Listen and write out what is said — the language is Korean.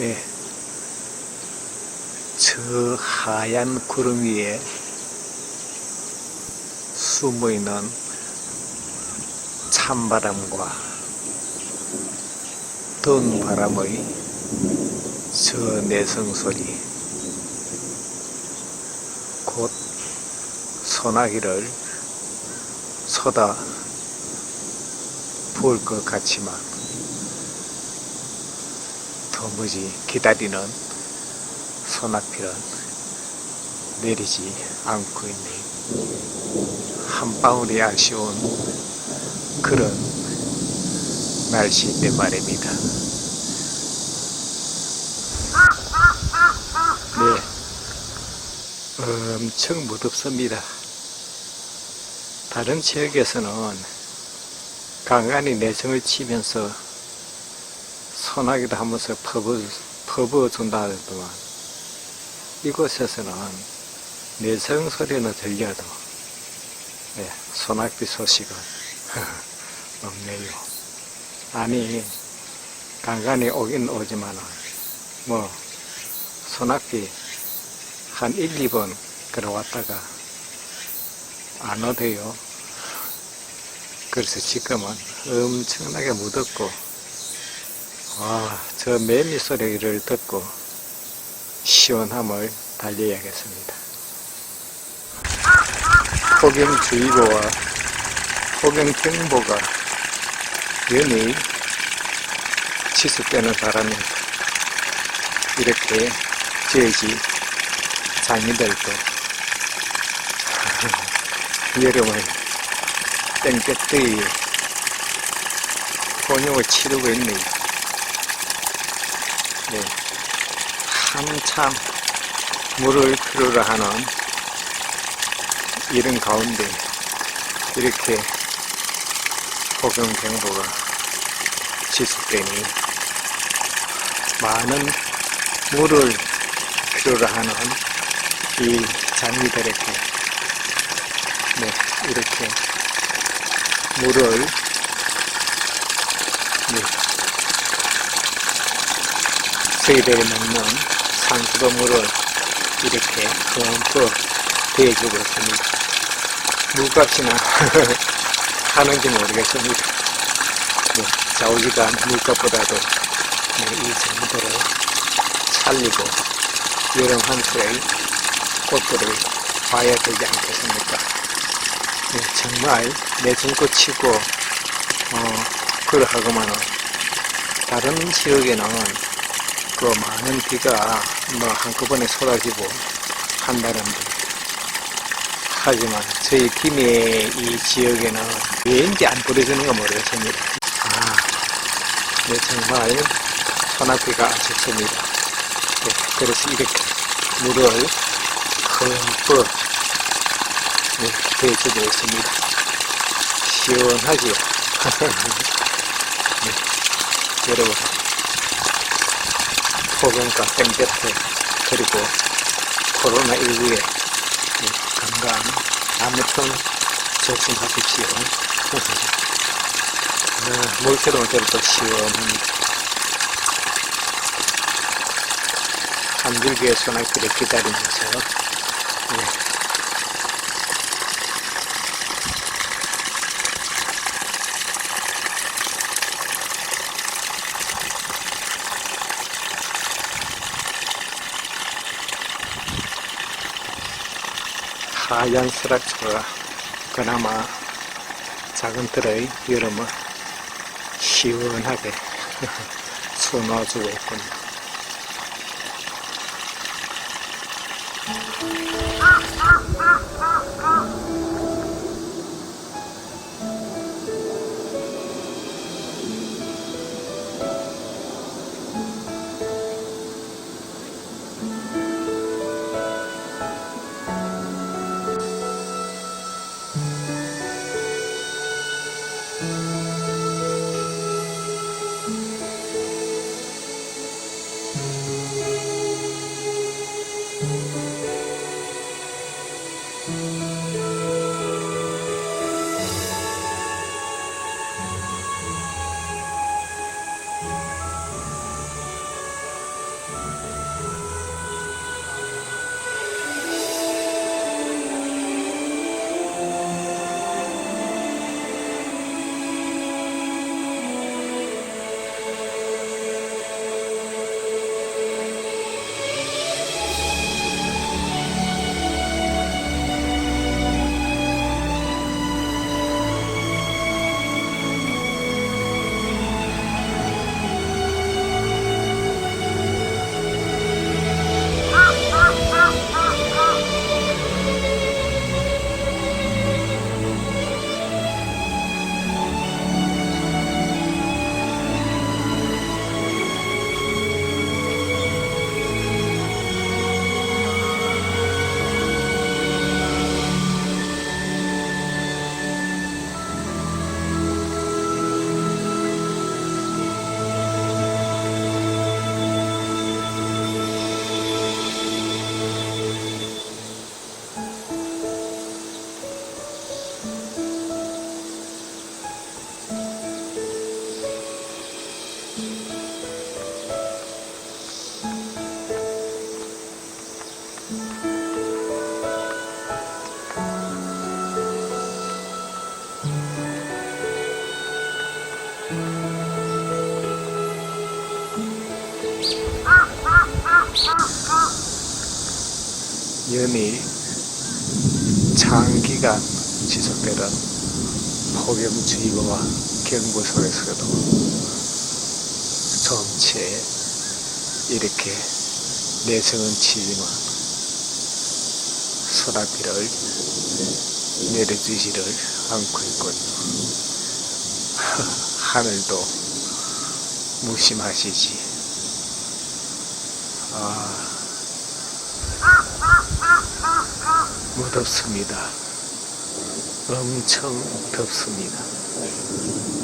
네. 저 하얀 구름 위에 숨어 있는 찬바람과 더운 바람의 저 내성 소리, 곧 소나기를 쏟아 부을 것 같지만 도무지 기다리는 소나필은 내리지 않고 있네. 한 방울이 아쉬운 그런 날씨인데 말입니다. 네. 엄청 무덥습니다. 다른 지역에서는 강간이 내성을 치면서 소나기도 하면서 퍼부, 퍼부어준다 하더만 이곳에서는 내성 소리는 들려도 네, 소나기 소식은 없네요. 아니 간간히 오긴 오지만은 뭐 소나기 한 1, 2번 걸어왔다가 안 오대요. 그래서 지금은 엄청나게 무덥고 와, 저 매미 소리를 듣고 시원함을 달려야겠습니다. 폭염주의보와 폭염경보가 연이 지속되는 바람에 이렇게 저지 장이들도 여름을 땡볕더위 본용을 치르고 있네요. 네. 한참 물을 필요로 하는 이런 가운데 이렇게 폭염경보가 지속되니 많은 물을 필요로 하는 이 장미들에게 네, 이렇게 물을 네, 저희들이 먹는 산수도물을 이렇게 흠뻑 대해주고 있습니다. 물값이나 하는지 모르겠습니다. 네, 좌우지간 물값보다도 네, 이 재미들을 살리고 여름 한철의 꽃들을 봐야 되지 않겠습니까? 네, 정말 치고 어, 그러하고만은 다른 지역에는 그 많은 비가 뭐 한꺼번에 쏟아지고 한다는데 하지만 저희 김해 이 지역에는 왜인지 안 뿌려주는 가 모르겠습니다. 아, 네, 정말 소나비가 좋습니다. 네, 그래서 이렇게 물을 흠뻑 네, 대주고 있습니다. 시원하지요. 네, 여러분. 폭염과 땡볕에 그리고 코로나19에 건강 아무튼 조심하십시오. 아, 물처럼 저도 시원합니다. 한 줄기의 소나기를 기다리면서 네. 하얀 스락초가 그나마 작은 뜰의 여름을 시원하게 수놓아주고 있군요. 연이 장기간 지속되는 폭염주의보와 경보 속에서도 정치에 이렇게 내성은 치지만 소나비를 내려주지를 않고 있군요. 하늘도 무심하시지. 아, 무덥습니다. 엄청 덥습니다.